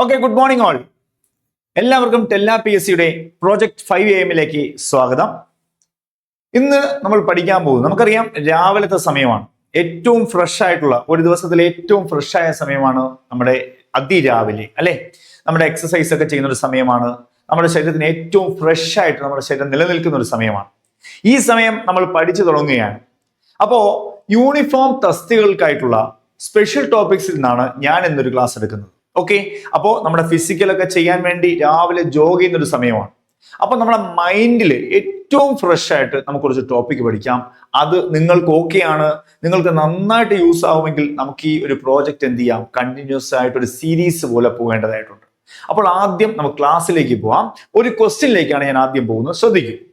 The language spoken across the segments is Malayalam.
ഓക്കെ ഗുഡ് മോർണിംഗ് ഓൾ എല്ലാവർക്കും ടെല്ല പി എസ് സിയുടെ പ്രോജക്ട് ഫൈവ് എ എമ്മിലേക്ക് സ്വാഗതം. ഇന്ന് നമ്മൾ പഠിക്കാൻ പോകുന്നത് നമുക്കറിയാം രാവിലത്തെ സമയമാണ്. ഏറ്റവും ഫ്രഷ് ആയിട്ടുള്ള ഒരു ദിവസത്തിലെ ഏറ്റവും ഫ്രഷ് ആയ സമയമാണ് നമ്മുടെ അതിരാവിലെ അല്ലെ? നമ്മുടെ എക്സസൈസ് ഒക്കെ ചെയ്യുന്ന ഒരു സമയമാണ്. നമ്മുടെ ശരീരത്തിന് ഏറ്റവും ഫ്രഷ് ആയിട്ട് നമ്മുടെ ശരീരം നിലനിൽക്കുന്ന ഒരു സമയമാണ്. ഈ സമയം നമ്മൾ പഠിച്ചു തുടങ്ങുകയാണ്. അപ്പോ യൂണിഫോം തസ്തികൾക്കായിട്ടുള്ള സ്പെഷ്യൽ ടോപ്പിക്സിൽ നിന്നാണ് ഞാൻ ഇന്നൊരു ക്ലാസ് എടുക്കുന്നത്. ഓക്കെ അപ്പോ നമ്മുടെ ഫിസിക്കലൊക്കെ ചെയ്യാൻ വേണ്ടി രാവിലെ ജോഗ് ചെയ്യുന്ന ഒരു സമയമാണ്. അപ്പൊ നമ്മുടെ മൈൻഡിൽ ഏറ്റവും ഫ്രഷ് ആയിട്ട് നമുക്ക് കുറച്ച് ടോപ്പിക് പഠിക്കാം. അത് നിങ്ങൾക്ക് ഓക്കെ ആണ്. നിങ്ങൾക്ക് നന്നായിട്ട് യൂസ് ആവുമെങ്കിൽ നമുക്ക് ഈ ഒരു പ്രോജക്റ്റ് എന്ത് ചെയ്യാം? കണ്ടിന്യൂസ് ആയിട്ട് ഒരു സീരീസ് പോലെ പോകേണ്ടതായിട്ടുണ്ട്. അപ്പോൾ ആദ്യം നമുക്ക് ക്ലാസ്സിലേക്ക് പോവാം. ഒരു ക്വസ്റ്റ്യനിലേക്കാണ് ഞാൻ ആദ്യം പോകുന്നത്. ശ്രദ്ധിക്കും.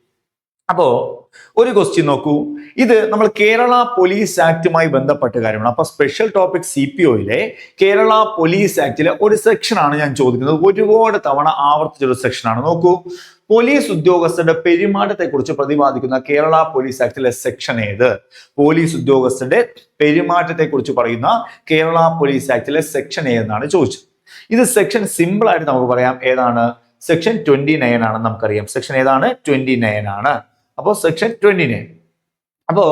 അപ്പോ ഒരു ക്വസ്റ്റ്യൻ നോക്കൂ. ഇത് നമ്മൾ കേരള പോലീസ് ആക്ടുമായി ബന്ധപ്പെട്ട കാര്യമാണ്. അപ്പൊ സ്പെഷ്യൽ ടോപ്പിക് സി പി ഒയിലെ കേരള പോലീസ് ആക്ടിലെ ഒരു സെക്ഷനാണ് ഞാൻ ചോദിക്കുന്നത്. ഒരുപാട് തവണ ആവർത്തിച്ചൊരു സെക്ഷനാണ് നോക്കൂ. പോലീസ് ഉദ്യോഗസ്ഥരുടെ പെരുമാറ്റത്തെ കുറിച്ച് പ്രതിപാദിക്കുന്ന കേരള പോലീസ് ആക്ടിലെ സെക്ഷൻ ഏത്? പോലീസ് ഉദ്യോഗസ്ഥരുടെ പെരുമാറ്റത്തെ കുറിച്ച് പറയുന്ന കേരള പോലീസ് ആക്ടിലെ സെക്ഷൻ ഏതെന്നാണ് ചോദിച്ചത്. ഇത് സെക്ഷൻ സിമ്പിൾ ആയിട്ട് നമുക്ക് പറയാം. ഏതാണ്? സെക്ഷൻ ട്വന്റി നയൻ ആണെന്ന് നമുക്കറിയാം. സെക്ഷൻ ഏതാണ്? ട്വന്റി നയൻ ആണ്. അപ്പോൾ സെക്ഷൻ ട്വന്റി നയൻ അപ്പോൾ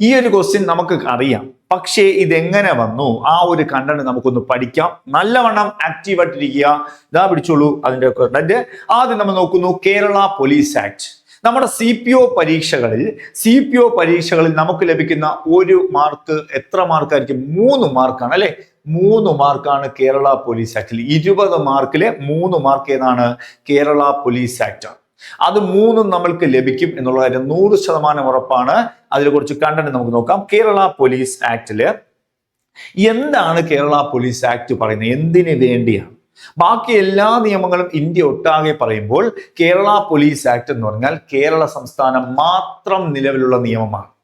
ഈ ഒരു ക്വസ്റ്റ്യൻ നമുക്ക് അറിയാം. പക്ഷേ ഇതെങ്ങനെ വന്നു? ആ ഒരു കണ്ടന്റ് നമുക്കൊന്ന് പഠിക്കാം. നല്ലവണ്ണം ആക്റ്റീവ് ആയിട്ടിരിക്കുക. ഇതാ പിടിച്ചോളൂ അതിന്റെ കണ്ടന്റ് ആദ്യം നമ്മൾ നോക്കുന്നു കേരള പോലീസ് ആക്ട് നമ്മുടെ സി പി ഒ പരീക്ഷകളിൽ സി പി ഒ പരീക്ഷകളിൽ നമുക്ക് ലഭിക്കുന്ന ഒരു മാർക്ക് എത്ര മാർക്കായിരിക്കും മൂന്ന് മാർക്കാണ് അല്ലെ? മൂന്ന് മാർക്കാണ് കേരള പോലീസ് ആക്ടിൽ ഇരുപത് മാർക്കിലെ മൂന്ന് മാർക്ക് ഏതാണ്? കേരള പോലീസ് ആക്ട് അത് മൂന്നും നമ്മൾക്ക് ലഭിക്കും എന്നുള്ള കാര്യം നൂറ് ശതമാനം ഉറപ്പാണ്. അതിൽ കുറച്ച് കണ്ടന്റ് നമുക്ക് നോക്കാം. കേരള പോലീസ് ആക്ടിൽ എന്താണ് കേരള പോലീസ് ആക്ട് പറയുന്നത്? എന്തിനു വേണ്ടിയാണ്? ബാക്കി എല്ലാ നിയമങ്ങളും ഇന്ത്യ ഒട്ടാകെ പറയുമ്പോൾ കേരള പോലീസ് ആക്ട് എന്ന് പറഞ്ഞാൽ കേരള സംസ്ഥാനം മാത്രം നിലവിലുള്ള നിയമമാണ്.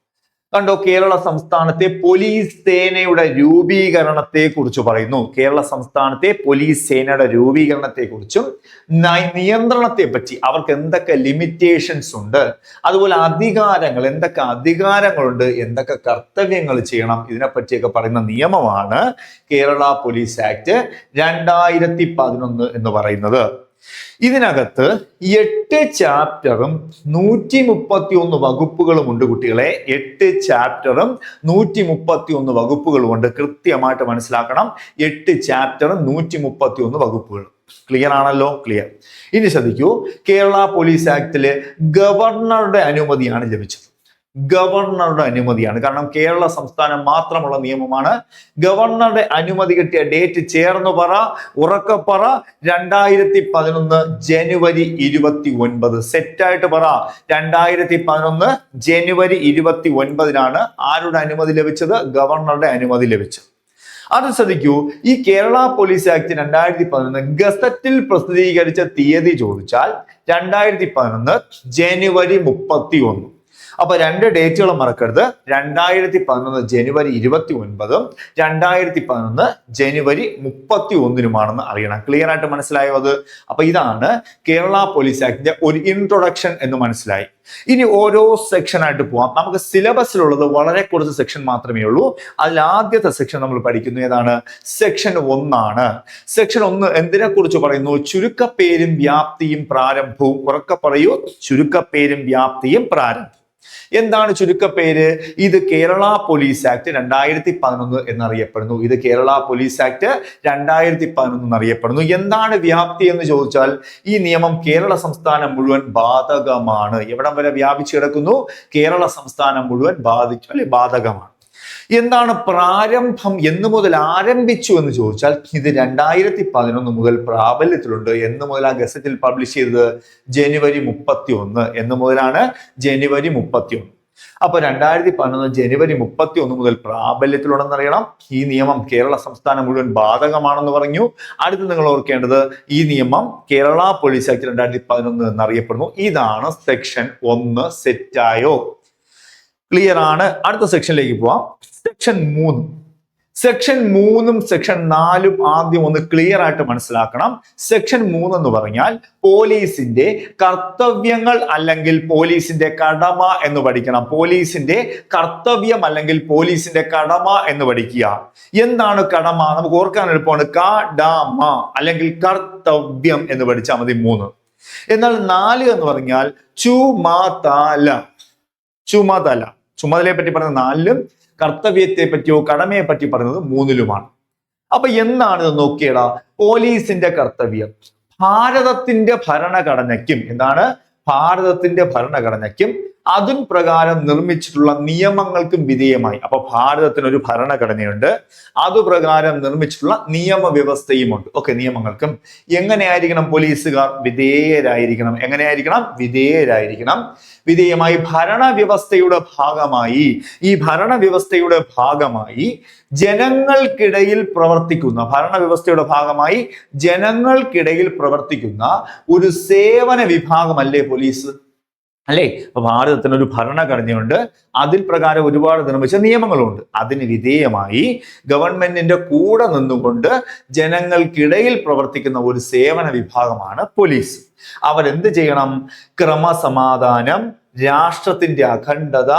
കണ്ടോ കേരള സംസ്ഥാനത്തെ പോലീസ് സേനയുടെ രൂപീകരണത്തെ കുറിച്ച് പറയുന്നു. കേരള സംസ്ഥാനത്തെ പോലീസ് സേനയുടെ രൂപീകരണത്തെ കുറിച്ചും നിയന്ത്രണത്തെ പറ്റി അവർക്ക് എന്തൊക്കെ ലിമിറ്റേഷൻസ് ഉണ്ട് അതുപോലെ അധികാരങ്ങൾ എന്തൊക്കെ അധികാരങ്ങളുണ്ട് എന്തൊക്കെ കർത്തവ്യങ്ങൾ ചെയ്യണം ഇതിനെപ്പറ്റിയൊക്കെ പറയുന്ന നിയമമാണ് കേരള പോലീസ് ആക്ട് രണ്ടായിരത്തി പതിനൊന്ന് എന്ന് പറയുന്നത്. ഇതിനകത്ത് എട്ട് ചാപ്റ്ററും നൂറ്റി മുപ്പത്തി ഒന്ന് വകുപ്പുകളും ഉണ്ട് കുട്ടികളെ. എട്ട് ചാപ്റ്ററും നൂറ്റി മുപ്പത്തി ഒന്ന് വകുപ്പുകളും ഉണ്ട്. കൃത്യമായിട്ട് മനസ്സിലാക്കണം. എട്ട് ചാപ്റ്ററും നൂറ്റി മുപ്പത്തി ഒന്ന് വകുപ്പുകളും ക്ലിയർ ആണല്ലോ? ക്ലിയർ ഇനി ശ്രദ്ധിക്കൂ. കേരള പോലീസ് ആക്ടിൽ ഗവർണറുടെ അനുമതിയാണ് ലഭിച്ചത്. ഗവർണറുടെ അനുമതിയാണ്. കാരണം കേരള സംസ്ഥാനം മാത്രമുള്ള നിയമമാണ്. ഗവർണറുടെ അനുമതി കിട്ടിയ ഡേറ്റ് ചേർന്ന് പറ ഉറക്കപ്പറ രണ്ടായിരത്തി പതിനൊന്ന് ജനുവരി ഇരുപത്തി ഒൻപത് സെറ്റായിട്ട് പറ. രണ്ടായിരത്തി പതിനൊന്ന് ജനുവരി ഇരുപത്തി ഒൻപതിനാണ് ആരുടെ അനുമതി ലഭിച്ചത്? ഗവർണറുടെ അനുമതി ലഭിച്ചത്. അത് ശ്രദ്ധിക്കൂ. ഈ കേരള പോലീസ് ആക്ട് രണ്ടായിരത്തി പതിനൊന്ന് ഗസറ്റിൽ പ്രസിദ്ധീകരിച്ച തീയതി ചോദിച്ചാൽ രണ്ടായിരത്തി പതിനൊന്ന് ജനുവരി മുപ്പത്തി ഒന്ന് അപ്പൊ രണ്ട് ഡേറ്റുകളും മറക്കരുത്. രണ്ടായിരത്തി പതിനൊന്ന് ജനുവരി ഇരുപത്തി ഒൻപതും രണ്ടായിരത്തി പതിനൊന്ന് ജനുവരി മുപ്പത്തി ഒന്നിനുമാണെന്ന് അറിയണം. ക്ലിയർ ആയിട്ട് മനസ്സിലായോ അത്? അപ്പൊ ഇതാണ് കേരള പോലീസ് ആക്ടിന്റെ ഒരു ഇൻട്രൊഡക്ഷൻ എന്ന് മനസ്സിലായി. ഇനി ഓരോ സെക്ഷൻ ആയിട്ട് പോവാം. നമുക്ക് സിലബസിലുള്ളത് വളരെ കുറച്ച് സെക്ഷൻ മാത്രമേ ഉള്ളൂ. അതിൽ ആദ്യത്തെ സെക്ഷൻ നമ്മൾ പഠിക്കുന്നു. ഏതാണ്? സെക്ഷൻ ഒന്നാണ്. സെക്ഷൻ ഒന്ന് എന്തിനെ കുറിച്ച് പറയുന്നു? ചുരുക്കപ്പേരും വ്യാപ്തിയും പ്രാരംഭവും. ഉറക്കെ പറയൂ. ചുരുക്കപ്പേരും വ്യാപ്തിയും പ്രാരംഭം എന്താണ് ചുരുക്കപ്പേര്? ഇത് കേരള പോലീസ് ആക്ട് രണ്ടായിരത്തി പതിനൊന്ന് എന്നറിയപ്പെടുന്നു. ഇത് കേരള പോലീസ് ആക്ട് രണ്ടായിരത്തി പതിനൊന്ന് എന്നറിയപ്പെടുന്നു. എന്താണ് വ്യാപ്തി എന്ന് ചോദിച്ചാൽ ഈ നിയമം കേരള സംസ്ഥാനം മുഴുവൻ ബാധകമാണ്. എവിടം വരെ വ്യാപിച്ചു കിടക്കുന്നു? കേരള സംസ്ഥാനം മുഴുവൻ ബാധിച്ചു അല്ലെ ബാധകമാണ്. എന്താണ് പ്രാരംഭം എന്ന് മുതൽ ആരംഭിച്ചു എന്ന് ചോദിച്ചാൽ ഇത് രണ്ടായിരത്തി പതിനൊന്ന് മുതൽ പ്രാബല്യത്തിലുണ്ട്. എന്ന് മുതൽ ആ ഗസറ്റിൽ പബ്ലിഷ് ചെയ്തത് ജനുവരി മുപ്പത്തി ഒന്ന് എന്ന് മുതലാണ് ജനുവരി മുപ്പത്തി ഒന്ന് അപ്പൊ രണ്ടായിരത്തി പതിനൊന്ന് ജനുവരി മുപ്പത്തി ഒന്ന് മുതൽ പ്രാബല്യത്തിലുണ്ടെന്ന് അറിയണം. ഈ നിയമം കേരള സംസ്ഥാനം മുഴുവൻ ബാധകമാണെന്ന് പറഞ്ഞു. അടുത്ത് നിങ്ങൾ ഓർക്കേണ്ടത് ഈ നിയമം കേരള പോലീസ് ആക്ട് രണ്ടായിരത്തി പതിനൊന്ന് എന്നറിയപ്പെടുന്നു. ഇതാണ് സെക്ഷൻ ഒന്ന് സെറ്റായോ ക്ലിയർ ആണ്. അടുത്ത സെക്ഷനിലേക്ക് പോവാം. സെക്ഷൻ മൂന്ന്. സെക്ഷൻ മൂന്നും സെക്ഷൻ നാലും ആദ്യം ഒന്ന് ക്ലിയർ ആയിട്ട് മനസ്സിലാക്കണം. സെക്ഷൻ മൂന്ന് എന്ന് പറഞ്ഞാൽ പോലീസിന്റെ കർത്തവ്യങ്ങൾ അല്ലെങ്കിൽ പോലീസിന്റെ കടമ എന്ന് പഠിക്കണം. പോലീസിന്റെ കർത്തവ്യം അല്ലെങ്കിൽ പോലീസിന്റെ കടമ എന്ന് പഠിക്കുക. എന്താണ് കടമ? നമുക്ക് ഓർക്കാൻ എളുപ്പമാണ്. കടമ അല്ലെങ്കിൽ കർത്തവ്യം എന്ന് പഠിച്ചാൽ മതി മൂന്ന്. എന്നാൽ നാല് എന്ന് പറഞ്ഞാൽ ചുമതല. ചുമതല. ചുമതലയെ പറ്റി പറഞ്ഞ നാലിലും കർത്തവ്യത്തെ പറ്റിയോ കടമയെ പറ്റി പറയുന്നത് മൂന്നിലുമാണ്. അപ്പൊ എന്താണ് നോക്കിയടാ? പോലീസിന്റെ കർത്തവ്യം. ഭാരതത്തിന്റെ ഭരണഘടനയ്ക്കും എന്താണ്? ഭാരതത്തിന്റെ ഭരണഘടനയ്ക്കും അതിൻ പ്രകാരം നിർമ്മിച്ചിട്ടുള്ള നിയമങ്ങൾക്കും വിധേയമായി. അപ്പൊ ഭാരതത്തിന് ഒരു ഭരണഘടനയുണ്ട്. അതുപ്രകാരം നിർമ്മിച്ചിട്ടുള്ള നിയമവ്യവസ്ഥയുമുണ്ട്. ഓക്കെ നിയമങ്ങൾക്കും. എങ്ങനെയായിരിക്കണം പോലീസുകാർ വിധേയരായിരിക്കണം? എങ്ങനെയായിരിക്കണം? വിധേയരായിരിക്കണം. വിധേയമായി ഭരണവ്യവസ്ഥയുടെ ഭാഗമായി. ഈ ഭരണവ്യവസ്ഥയുടെ ഭാഗമായി ജനങ്ങൾക്കിടയിൽ പ്രവർത്തിക്കുന്ന ഭരണവ്യവസ്ഥയുടെ ഭാഗമായി ജനങ്ങൾക്കിടയിൽ പ്രവർത്തിക്കുന്ന ഒരു സേവന വിഭാഗമല്ലേ പോലീസ്? അല്ലേ? അപ്പൊ ഭാരതത്തിന് ഒരു ഭരണഘടനയുണ്ട് അതിൽ പ്രകാരം ഒരുപാട് നിർമ്മിച്ച നിയമങ്ങളുണ്ട്. അതിന് വിധേയമായി ഗവൺമെന്റിന്റെ കൂടെ നിന്നുകൊണ്ട് ജനങ്ങൾക്കിടയിൽ പ്രവർത്തിക്കുന്ന ഒരു സേവന വിഭാഗമാണ് പോലീസ്. അവരെന്ത് ചെയ്യണം? ക്രമസമാധാനം രാഷ്ട്രത്തിന്റെ അഖണ്ഡത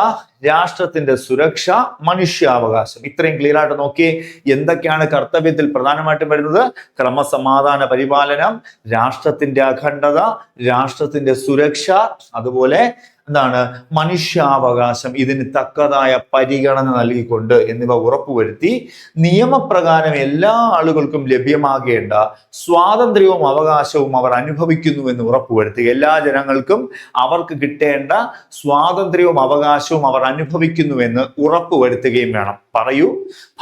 രാഷ്ട്രത്തിന്റെ സുരക്ഷ മനുഷ്യാവകാശം. ഇത്രയും ക്ലിയർ ആയിട്ട് നോക്കി എന്തൊക്കെയാണ് കർത്തവ്യത്തിൽ പ്രധാനമായിട്ടും വരുന്നത്? ക്രമസമാധാന പരിപാലനം രാഷ്ട്രത്തിന്റെ അഖണ്ഡത രാഷ്ട്രത്തിന്റെ സുരക്ഷ അതുപോലെ എന്താണ്? മനുഷ്യാവകാശം ഇതിന് തക്കതായ പരിഗണന നൽകിക്കൊണ്ട് എന്നിവ ഉറപ്പുവരുത്തി നിയമപ്രകാരം എല്ലാ ആളുകൾക്കും ലഭ്യമാകേണ്ട സ്വാതന്ത്ര്യവും അവകാശവും അവർ അനുഭവിക്കുന്നു എന്ന് ഉറപ്പുവരുത്തി. എല്ലാ ജനങ്ങൾക്കും അവർക്ക് കിട്ടേണ്ട സ്വാതന്ത്ര്യവും അവകാശവും അവർ അനുഭവിക്കുന്നുവെന്ന് ഉറപ്പുവരുത്തുകയും വേണം. പറയൂ.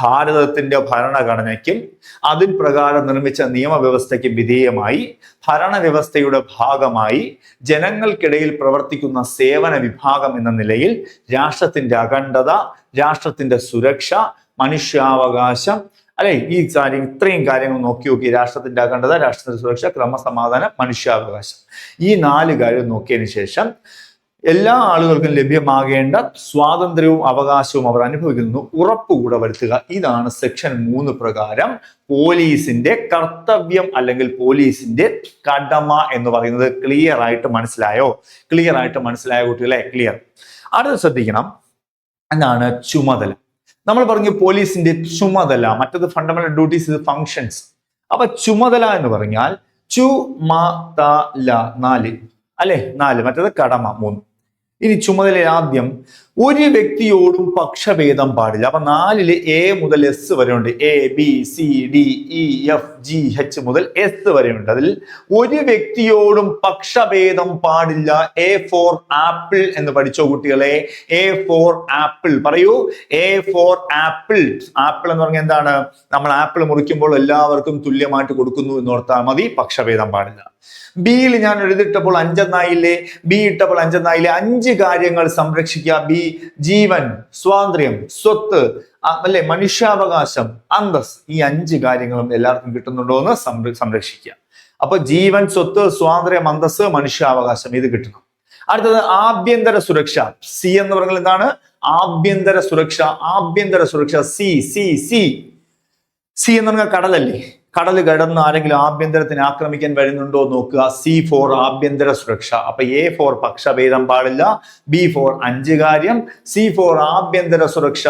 ഭാരതത്തിന്റെ ഭരണഘടനയ്ക്കും അതിൻ പ്രകാരം നിർമ്മിച്ച നിയമവ്യവസ്ഥയ്ക്കും വിധേയമായി ഭരണവ്യവസ്ഥയുടെ ഭാഗമായി ജനങ്ങൾക്കിടയിൽ പ്രവർത്തിക്കുന്ന സേവന വിഭാഗം എന്ന നിലയിൽ രാഷ്ട്രത്തിന്റെ അഖണ്ഡത രാഷ്ട്രത്തിന്റെ സുരക്ഷ മനുഷ്യാവകാശം അല്ലെ ഈ കാര്യം ഇത്രയും കാര്യങ്ങൾ നോക്കി നോക്കി രാഷ്ട്രത്തിന്റെ അഖണ്ഡത രാഷ്ട്രത്തിന്റെ സുരക്ഷ ക്രമസമാധാനം മനുഷ്യാവകാശം. ഈ നാല് കാര്യം നോക്കിയതിനു ശേഷം എല്ലാ ആളുകൾക്കും ലഭ്യമാകേണ്ട സ്വാതന്ത്ര്യവും അവകാശവും അവർ അനുഭവിക്കുന്നു. ഉറപ്പുകൂടെ വരുത്തുക. ഇതാണ് സെക്ഷൻ മൂന്ന് പ്രകാരം പോലീസിന്റെ കർത്തവ്യം അല്ലെങ്കിൽ പോലീസിന്റെ കടമ എന്ന് പറയുന്നത്. ക്ലിയർ ആയിട്ട് മനസ്സിലായോ? ക്ലിയർ ആയിട്ട് മനസ്സിലായ കുട്ടികളെ? ക്ലിയർ അടുത്ത ശ്രദ്ധിക്കണം. എന്താണ്? ചുമതല. നമ്മൾ പറഞ്ഞു പോലീസിന്റെ ചുമതല. മറ്റത് ഫണ്ടമെന്റൽ ഡ്യൂട്ടീസ് ഇത് ഫങ്ഷൻസ് അപ്പൊ ചുമതല എന്ന് പറഞ്ഞാൽ ചു മ ത ല നാല്. അല്ലെ? നാല്. മറ്റത് കടമ മൂന്ന്. ഇനി ചുമതല ആദ്യം ഒരു വ്യക്തിയോടും പക്ഷഭേദം പാടില്ല. അപ്പൊ നാലിൽ എ മുതൽ എസ് വരെ ഉണ്ട് A B C D E F G H മുതൽ എസ് വരെ ഉണ്ട് അതിൽ ഒരു വ്യക്തിയോടും പക്ഷഭേദം പാടില്ല. എ ഫോർ ആപ്പിൾ എന്ന് പഠിച്ചോ കുട്ടികളെ? എ ഫോർ ആപ്പിൾ പറയൂ. എ ഫോർ ആപ്പിൾ ആപ്പിൾ എന്ന് പറഞ്ഞാൽ എന്താണ്? നമ്മൾ ആപ്പിൾ മുറിക്കുമ്പോൾ എല്ലാവർക്കും തുല്യമായിട്ട് കൊടുക്കുന്നു എന്ന് ഓർത്താൽ മതി. പക്ഷഭേദം പാടില്ല. ബിയിൽ ഞാൻ എഴുതിട്ടപ്പോൾ അഞ്ചെന്നായില്ലേ ബി ഇട്ടപ്പോൾ അഞ്ചെന്നായില്ലേ അഞ്ച് കാര്യങ്ങൾ സംരക്ഷിക്കുക. ബി ജീവൻ സ്വാതന്ത്ര്യം സ്വത്ത് അല്ലെ? മനുഷ്യാവകാശം അന്തസ് ഈ അഞ്ച് കാര്യങ്ങളും എല്ലാവർക്കും കിട്ടുന്നുണ്ടോ എന്ന് സംര- സംരക്ഷിക്കുക. അപ്പൊ ജീവൻ സ്വത്ത് സ്വാതന്ത്ര്യം അന്തസ് മനുഷ്യാവകാശം ഇത് കിട്ടണം. അടുത്തത് ആഭ്യന്തര സുരക്ഷ. സി എന്ന് പറഞ്ഞാൽ എന്താണ്? ആഭ്യന്തര സുരക്ഷ ആഭ്യന്തര സുരക്ഷ. C C C. സി എന്ന് പറഞ്ഞാൽ കടലല്ലേ? കടൽ കടന്ന് ആരെങ്കിലും ആഭ്യന്തരത്തിന് ആക്രമിക്കാൻ വരുന്നുണ്ടോ നോക്കുക. സി ഫോർ ആഭ്യന്തര സുരക്ഷ. അപ്പൊ എ ഫോർ പക്ഷഭേദം പാടില്ല ബി ഫോർ അഞ്ച് കാര്യം സി ഫോർ ആഭ്യന്തര സുരക്ഷ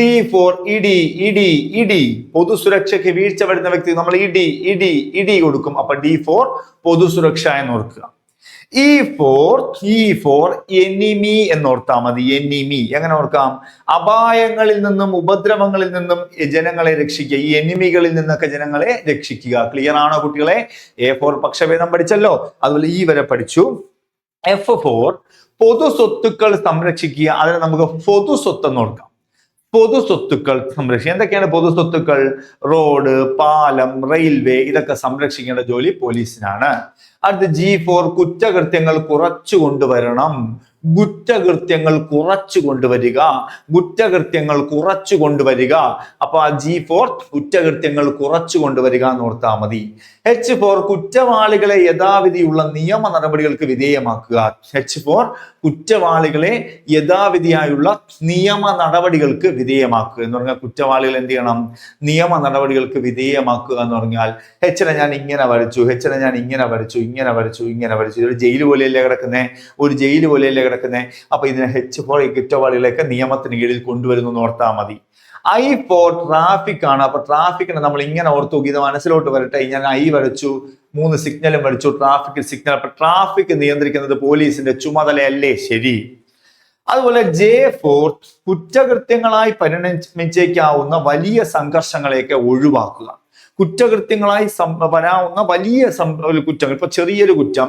ഡി ഫോർ ഇടി ഇടി ഇടി. പൊതുസുരക്ഷയ്ക്ക് വീഴ്ച വരുന്ന വ്യക്തി നമ്മൾ ഇടി ഇടി ഇടി കൊടുക്കും. അപ്പൊ ഡി ഫോർ പൊതുസുരക്ഷ എന്ന് ഓർക്കുക. E for E for enemy എന്നോർത്താൽ മതി എനിമി എങ്ങനെ ഓർക്കാം? അപായങ്ങളിൽ നിന്നും ഉപദ്രവങ്ങളിൽ നിന്നും ജനങ്ങളെ രക്ഷിക്കുക. ഈ എനിമികളിൽ നിന്നൊക്കെ ജനങ്ങളെ രക്ഷിക്കുക. ക്ലിയർ ആണോ കുട്ടികളെ? എ ഫോർ പക്ഷഭേദം പഠിച്ചല്ലോ. അതുപോലെ ഈ വരെ പഠിച്ചു. എഫ് ഫോർ പൊതു സ്വത്തുക്കൾ സംരക്ഷിക്കുക. അതിനെ നമുക്ക് പൊതു സ്വത്ത് എന്ന് ഓർക്കാം. പൊതു സ്വത്തുക്കൾ സംരക്ഷിക്കുക. എന്തൊക്കെയാണ് പൊതു സ്വത്തുക്കൾ റോഡ് പാലം റെയിൽവേ ഇതൊക്കെ സംരക്ഷിക്കേണ്ട ജോലി പോലീസിനാണ്. അടുത്ത് ജി ഫോർ കുറ്റകൃത്യങ്ങൾ കുറച്ചു കൊണ്ടുവരണം. കുറ്റകൃത്യങ്ങൾ കുറച്ചു കൊണ്ടുവരിക കുറ്റകൃത്യങ്ങൾ കുറച്ചു കൊണ്ടുവരിക. അപ്പൊ ആ ജി ഫോർ കുറ്റകൃത്യങ്ങൾ കുറച്ചു കൊണ്ടുവരിക എന്ന് ഓർത്താൽ മതി. എച്ച് ഫോർ കുറ്റവാളികളെ യഥാവിധിയുള്ള നിയമ നടപടികൾക്ക് വിധേയമാക്കുക. എച്ച് ഫോർ കുറ്റവാളികളെ യഥാവിധിയായുള്ള നിയമ നടപടികൾക്ക് വിധേയമാക്കുക എന്ന് പറഞ്ഞാൽ കുറ്റവാളികൾ എന്ത് ചെയ്യണം? നിയമ നടപടികൾക്ക് വിധേയമാക്കുക എന്ന് പറഞ്ഞാൽ ഹെച്ചിനെ ഞാൻ ഇങ്ങനെ വരച്ചു ഹെച്ചിനെ ഞാൻ ഇങ്ങനെ വരച്ചു ഇങ്ങനെ വരച്ചു ഇങ്ങനെ വരച്ചു. ഒരു ജയിൽ പോലെയല്ലേ കിടക്കുന്നേ? ഒരു ജയിൽ പോലെയല്ലേ കിടക്കുന്നേ. അപ്പൊ ഇതിനെ ഹെച്ച് ഫോർ കുറ്റവാളികളെയൊക്കെ നിയമത്തിന് കീഴിൽ കൊണ്ടുവരുന്നു ഓർത്താൽ മതി. ഐ ഫോർ ട്രാഫിക് ആണ്. അപ്പൊ ട്രാഫിക്കിനെ നമ്മൾ ഇങ്ങനെ ഓർത്തു ഇത് മനസ്സിലോട്ട് വരട്ടെ. ഞാൻ ഐ വരച്ചു. മൂന്ന് സിഗ്നലും വരച്ചു. ട്രാഫിക് സിഗ്നൽ അപ്പൊ ട്രാഫിക് നിയന്ത്രിക്കുന്നത് പോലീസിന്റെ ചുമതലയല്ലേ? ശരി. അതുപോലെ ജെ ഫോർ കുറ്റകൃത്യങ്ങളായി പരിണമിച്ചേക്കാവുന്ന വലിയ സംഘർഷങ്ങളെയൊക്കെ ഒഴിവാക്കുക. കുറ്റകൃത്യങ്ങളായി വരാവുന്ന വലിയ കുറ്റങ്ങൾ ഇപ്പൊ ചെറിയൊരു കുറ്റം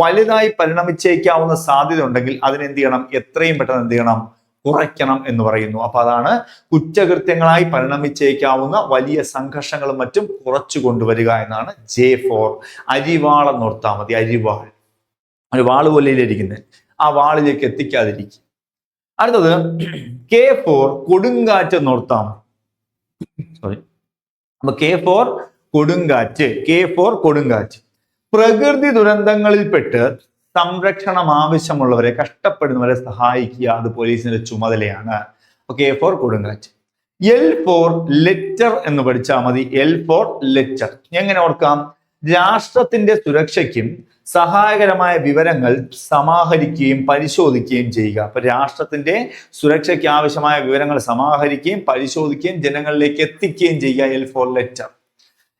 വലുതായി പരിണമിച്ചേക്കാവുന്ന സാധ്യത ഉണ്ടെങ്കിൽ അതിനെന്ത് ചെയ്യണം? എത്രയും പെട്ടെന്ന് എന്ത് ചെയ്യണം? കുറയ്ക്കണം എന്ന് പറയുന്നു. അപ്പൊ അതാണ് കുറ്റകൃത്യങ്ങളായി പരിണമിച്ചേക്കാവുന്ന വലിയ സംഘർഷങ്ങളും മറ്റും കുറച്ചു കൊണ്ടുവരിക എന്നാണ് ജെ ഫോർ. അരിവാൾ എന്ന് ഓർത്താൽ മതി അരിവാൾ ഒരു വാൾ പോലെയിലിരിക്കുന്നത് ആ വാളിലേക്ക് എത്തിക്കാതിരിക്കും അടുത്തത് കെ ഫോർ കൊടുങ്കാറ്റ് എന്ന് ഓർത്താൽ മതി. സോറി അപ്പൊ കെ ഫോർ കൊടുങ്കാറ്റ് കെ ഫോർ കൊടുങ്കാറ്റ്. പ്രകൃതി ദുരന്തങ്ങളിൽപ്പെട്ട് സംരക്ഷണം ആവശ്യമുള്ളവരെ കഷ്ടപ്പെടുന്നവരെ സഹായിക്കുക അത് പോലീസിന്റെ ചുമതലയാണ്. കെ ഫോർ കൊടുങ്കാറ്റ്. എൽ ഫോർ ലെറ്റർ എന്ന് പഠിച്ചാൽ മതി. എൽ ഫോർ ലെറ്റർ എങ്ങനെ ഓർക്കാം? രാഷ്ട്രത്തിന്റെ സുരക്ഷയ്ക്കും സഹായകരമായ വിവരങ്ങൾ സമാഹരിക്കുകയും പരിശോധിക്കുകയും ചെയ്യുക. അപ്പൊ രാഷ്ട്രത്തിന്റെ സുരക്ഷയ്ക്ക് ആവശ്യമായ വിവരങ്ങൾ സമാഹരിക്കുകയും പരിശോധിക്കുകയും ജനങ്ങളിലേക്ക് എത്തിക്കുകയും ചെയ്യുക. എൽ ഫോർ ലെറ്റർ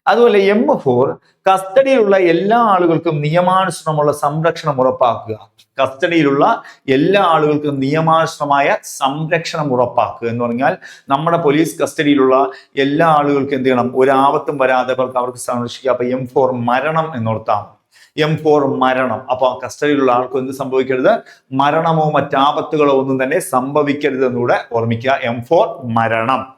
അതുപോലെ എം ഫോർ കസ്റ്റഡിയിലുള്ള എല്ലാ ആളുകൾക്കും നിയമാനുസൃതമുള്ള സംരക്ഷണം ഉറപ്പാക്കുക. കസ്റ്റഡിയിലുള്ള എല്ലാ ആളുകൾക്കും നിയമാനുസൃതമായ സംരക്ഷണം ഉറപ്പാക്കുക എന്ന് പറഞ്ഞാൽ നമ്മുടെ പോലീസ് കസ്റ്റഡിയിലുള്ള എല്ലാ ആളുകൾക്കും എന്ത് ചെയ്യണം? ഒരാപത്തും വരാതെ അവർക്ക് സംരക്ഷിക്കുക. അപ്പൊ എം ഫോർ മരണം എന്നോർത്താം എം ഫോർ മരണം. അപ്പൊ കസ്റ്റഡിയിലുള്ള ആൾക്കും എന്ത് സംഭവിക്കരുത്? മരണമോ മറ്റാപത്തുകളോ ഒന്നും തന്നെ സംഭവിക്കരുത് എന്നൂടെ ഓർമ്മിക്കുക. എം ഫോർ മരണം.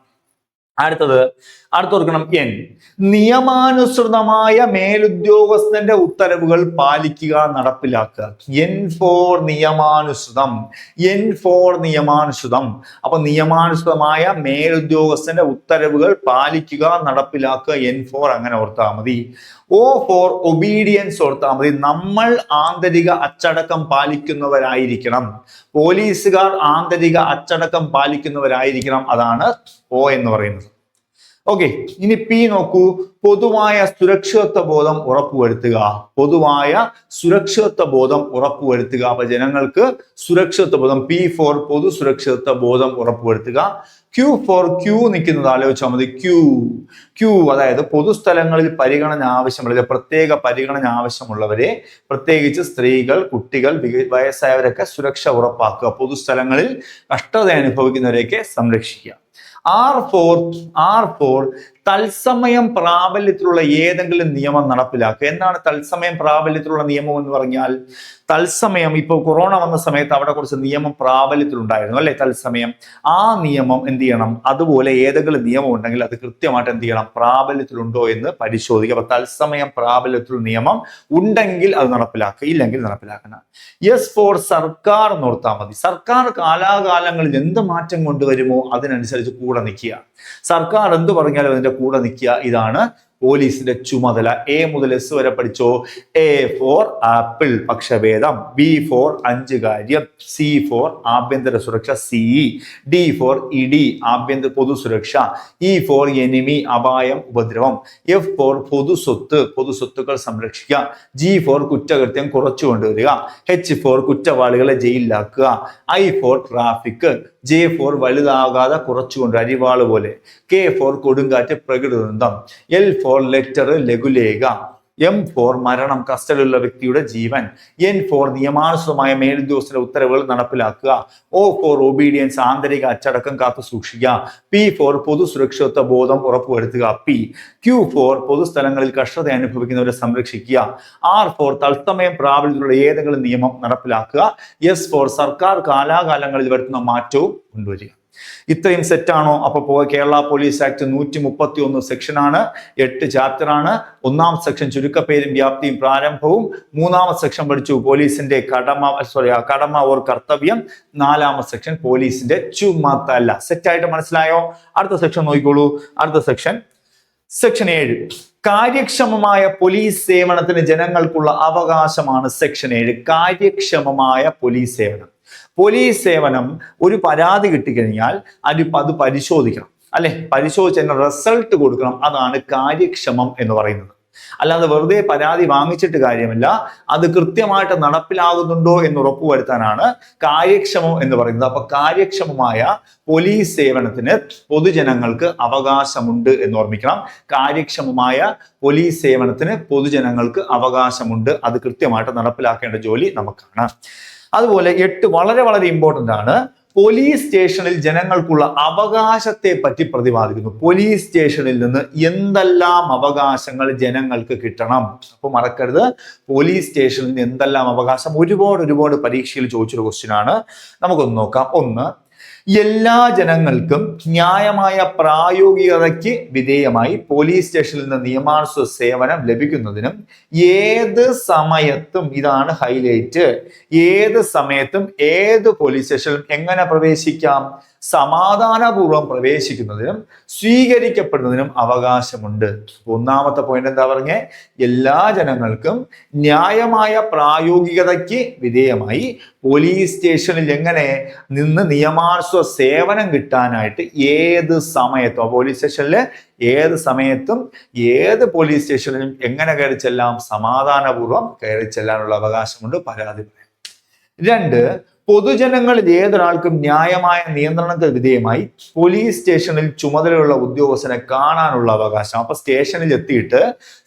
അടുത്തത് അടുത്തോർക്കണം എൻ നിയമാനുസൃതമായ മേലുദ്യോഗസ്ഥന്റെ ഉത്തരവുകൾ പാലിക്കുക നടപ്പിലാക്കുക. എൻ ഫോർ നിയമാനുസൃതം. എൻ ഫോർ നിയമാനുസൃതം. അപ്പൊ നിയമാനുസൃതമായ മേലുദ്യോഗസ്ഥന്റെ ഉത്തരവുകൾ പാലിക്കുക നടപ്പിലാക്കുക എൻ ഫോർ അങ്ങനെ ഓർത്താൽ മതി. ഓ ഫോർ ഒബീഡിയൻസ് ഓർത്താൽ മതി. നമ്മൾ ആന്തരിക അച്ചടക്കം പാലിക്കുന്നവരായിരിക്കണം. പോലീസുകാർ ആന്തരിക അച്ചടക്കം പാലിക്കുന്നവരായിരിക്കണം. അതാണ് ഓ എന്ന് പറയുന്നത്. ഓക്കെ ഇനി പി നോക്കൂ. പൊതുവായ സുരക്ഷിതത്വ ബോധം ഉറപ്പുവരുത്തുക. പൊതുവായ സുരക്ഷിതത്വ ബോധം ഉറപ്പുവരുത്തുക. അപ്പൊ ജനങ്ങൾക്ക് സുരക്ഷിതത്വ ബോധം പി ഫോർ പൊതു സുരക്ഷിതത്വ ബോധം ഉറപ്പുവരുത്തുക. ക്യൂ ഫോർ ക്യൂ നിൽക്കുന്നത് ആലോചിച്ചാൽ മതി. ക്യൂ ക്യൂ അതായത് പൊതുസ്ഥലങ്ങളിൽ പരിഗണന ആവശ്യമുള്ള പ്രത്യേക പരിഗണന ആവശ്യമുള്ളവരെ പ്രത്യേകിച്ച് സ്ത്രീകൾ കുട്ടികൾ വയസ്സായവരൊക്കെ സുരക്ഷ ഉറപ്പാക്കുക. പൊതുസ്ഥലങ്ങളിൽ കഷ്ടത അനുഭവിക്കുന്നവരെയൊക്കെ സംരക്ഷിക്കുക. ആർ ഫോർ ആർ ഫോർ തത്സമയം പ്രാബല്യത്തിലുള്ള ഏതെങ്കിലും നിയമം നടപ്പിലാക്കുക. എന്താണ് തത്സമയം പ്രാബല്യത്തിലുള്ള നിയമം എന്ന് പറഞ്ഞാൽ? തത്സമയം ഇപ്പോൾ കൊറോണ വന്ന സമയത്ത് അവിടെ കുറച്ച് നിയമം പ്രാബല്യത്തിലുണ്ടായിരുന്നു അല്ലെ? തത്സമയം. ആ നിയമം എന്ത് ചെയ്യണം? അതുപോലെ ഏതെങ്കിലും നിയമം ഉണ്ടെങ്കിൽ അത് കൃത്യമായിട്ട് എന്ത് ചെയ്യണം? പ്രാബല്യത്തിലുണ്ടോ എന്ന് പരിശോധിക്കുക. അപ്പൊ തത്സമയം പ്രാബല്യത്തിലുള്ള നിയമം ഉണ്ടെങ്കിൽ അത് നടപ്പിലാക്കുക. ഇല്ലെങ്കിൽ നടപ്പിലാക്കണം യെസ് ഫോർ സർക്കാർ നോർത്താൽ മതി. സർക്കാർ കാലാകാലങ്ങളിൽ എന്ത് മാറ്റം കൊണ്ടുവരുമോ? അതിനനുസരിച്ച് കൂടെ നിൽക്കുക. സർക്കാർ എന്ത് പറഞ്ഞാലും അതിന്റെ കൂടെ നിൽക്കുക. ഇതാണ് പോലീസിന്റെ ചുമതല. എ മുതൽ എസ് വരെ പഠിച്ചോ? എ ഫോർ ആപ്പിൾ പക്ഷഭേദം. ബി ഫോർ അഞ്ച് കാര്യം. സി ഫോർ ആഭ്യന്തര സുരക്ഷ സി ഡി ഫോർ ഇഡി ആഭ്യന്തര പൊതുസുരക്ഷ ഇ ഫോർ എനിമി അപായം ഉപദ്രവം. എഫ് ഫോർ പൊതുസ്വത്ത് പൊതുസ്വത്തുക്കൾ പൊതു സ്വത്തുക്കൾ സംരക്ഷിക്കുക. ജി ഫോർ കുറ്റകൃത്യം കുറച്ചു കൊണ്ടുവരിക. എച്ച് ഫോർ കുറ്റവാളികളെ ജയിലിലാക്കുക. I for traffic J for വലുതാകാതെ കുറച്ചുകൊണ്ട് അരിവാൾ പോലെ. കെ ഫോർ കൊടുങ്കാറ്റ് പ്രകൃതി ദുരന്തം. എൽ ഫോർ ലെറ്റർ ലഘുലേഖ. എം ഫോർ മരണം കസ്റ്റഡിയിലുള്ള വ്യക്തിയുടെ ജീവൻ. എൻ ഫോർ നിയമാനുസൃതമായ മേലുദ്യോഗസ്ഥരുടെ ഉത്തരവുകൾ നടപ്പിലാക്കുക. ഒ ഫോർ ഒബീഡിയൻസ് ആന്തരിക അച്ചടക്കം കാത്തു സൂക്ഷിക്കുക. പി ഫോർ പൊതു സുരക്ഷിതത്വ ബോധം ഉറപ്പുവരുത്തുക. പി ക്യു ഫോർ പൊതുസ്ഥലങ്ങളിൽ കഷ്ടത അനുഭവിക്കുന്നവരെ സംരക്ഷിക്കുക. ആർ ഫോർ തത്സമയം പ്രാബല്യത്തിലുള്ള ഏതെങ്കിലും നിയമം നടപ്പിലാക്കുക. എസ് ഫോർ സർക്കാർ കാലാകാലങ്ങളിൽ വരുത്തുന്ന മാറ്റവും കൊണ്ടുവരിക. ഇത്രയും സെറ്റാണോ അപ്പൊ പോ കേരള പോലീസ് ആക്ട് നൂറ്റി മുപ്പത്തി ഒന്ന് സെക്ഷനാണ് എട്ട് ചാപ്റ്റർ ആണ്. ഒന്നാം സെക്ഷൻ ചുരുക്കപ്പേരും വ്യാപ്തിയും പ്രാരംഭവും. മൂന്നാമത്തെ സെക്ഷൻ പഠിച്ചു പോലീസിന്റെ കടമ സോറി കടമ ഓർ കർത്തവ്യം. നാലാമത്തെ സെക്ഷൻ പോലീസിന്റെ ചുമതല സെറ്റായിട്ട് മനസ്സിലായോ? അടുത്ത സെക്ഷൻ നോക്കിക്കോളൂ. അടുത്ത സെക്ഷൻ സെക്ഷൻ ഏഴ്. കാര്യക്ഷമമായ പോലീസ് സേവനത്തിന് ജനങ്ങൾക്കുള്ള അവകാശമാണ് സെക്ഷൻ ഏഴ്. കാര്യക്ഷമമായ പോലീസ് സേവനം. പോലീസ് സേവനം ഒരു പരാതി കിട്ടിക്കഴിഞ്ഞാൽ അത് അത് പരിശോധിക്കണം. അല്ലെ? പരിശോധിച്ച് റിസൾട്ട് കൊടുക്കണം. അതാണ് കാര്യക്ഷമം എന്ന് പറയുന്നത്. അല്ലാതെ വെറുതെ പരാതി വാങ്ങിച്ചിട്ട് കാര്യമല്ല. അത് കൃത്യമായിട്ട് നടപ്പിലാകുന്നുണ്ടോ എന്ന് ഉറപ്പുവരുത്താനാണ് കാര്യക്ഷമം എന്ന് പറയുന്നത്. അപ്പൊ കാര്യക്ഷമമായ പോലീസ് സേവനത്തിന് പൊതുജനങ്ങൾക്ക് അവകാശമുണ്ട് എന്ന് ഓർമ്മിക്കണം. കാര്യക്ഷമമായ പോലീസ് സേവനത്തിന് പൊതുജനങ്ങൾക്ക് അവകാശമുണ്ട്. അത് കൃത്യമായിട്ട് നടപ്പിലാക്കേണ്ട ജോലി നമുക്കാണ്. അതുപോലെ എട്ട് വളരെ വളരെ ഇമ്പോർട്ടന്റ് ആണ്. പോലീസ് സ്റ്റേഷനിൽ ജനങ്ങൾക്കുള്ള അവകാശത്തെ പറ്റി പ്രതിപാദിക്കുന്നു. പോലീസ് സ്റ്റേഷനിൽ നിന്ന് എന്തെല്ലാം അവകാശങ്ങൾ ജനങ്ങൾക്ക് കിട്ടണം? അപ്പൊ മറക്കരുത്. പോലീസ് സ്റ്റേഷനിൽ നിന്ന് എന്തെല്ലാം അവകാശം? ഒരുപാട് ഒരുപാട് പരീക്ഷയിൽ ചോദിച്ചൊരു ക്വസ്റ്റ്യൻ ആണ്. നമുക്കൊന്ന് നോക്കാം. ഒന്ന് എല്ലാ ജനങ്ങൾക്കും ന്യായമായ പ്രായോഗികതയ്ക്ക് വിധേയമായി പോലീസ് സ്റ്റേഷനിൽ നിന്ന് നിയമാനുസൃത സേവനം ലഭിക്കുന്നതിനും ഏത് സമയത്തും ഇതാണ് ഹൈലൈറ്റ്. ഏത് സമയത്തും ഏത് പോലീസ് സ്റ്റേഷനിലും എങ്ങനെ പ്രവേശിക്കാം? സമാധാനപൂർവം പ്രവേശിക്കുന്നതിനും സ്വീകരിക്കപ്പെടുന്നതിനും അവകാശമുണ്ട്. ഒന്നാമത്തെ പോയിന്റ് എന്താ പറഞ്ഞേ? എല്ലാ ജനങ്ങൾക്കും ന്യായമായ പ്രായോഗികതയ്ക്ക് വിധേയമായി പോലീസ് സ്റ്റേഷനിൽ എങ്ങനെ നിന്ന് നിയമാനുസൃത സേവനം കിട്ടാനായിട്ട് ഏത് സമയത്തും പോലീസ് സ്റ്റേഷനിൽ ഏത് സമയത്തും ഏത് പോലീസ് സ്റ്റേഷനിലും എങ്ങനെ കയറി ചെല്ലാം? സമാധാനപൂർവം കയറി ചെല്ലാനുള്ള അവകാശമുണ്ട് പരാതി രണ്ട് പൊതുജനങ്ങളിൽ ഏതൊരാൾക്കും ന്യായമായ നിയന്ത്രണത്തിന് വിധേയമായി പോലീസ് സ്റ്റേഷനിൽ ചുമതലയുള്ള ഉദ്യോഗസ്ഥനെ കാണാനുള്ള അവകാശം. അപ്പൊ സ്റ്റേഷനിൽ എത്തിയിട്ട്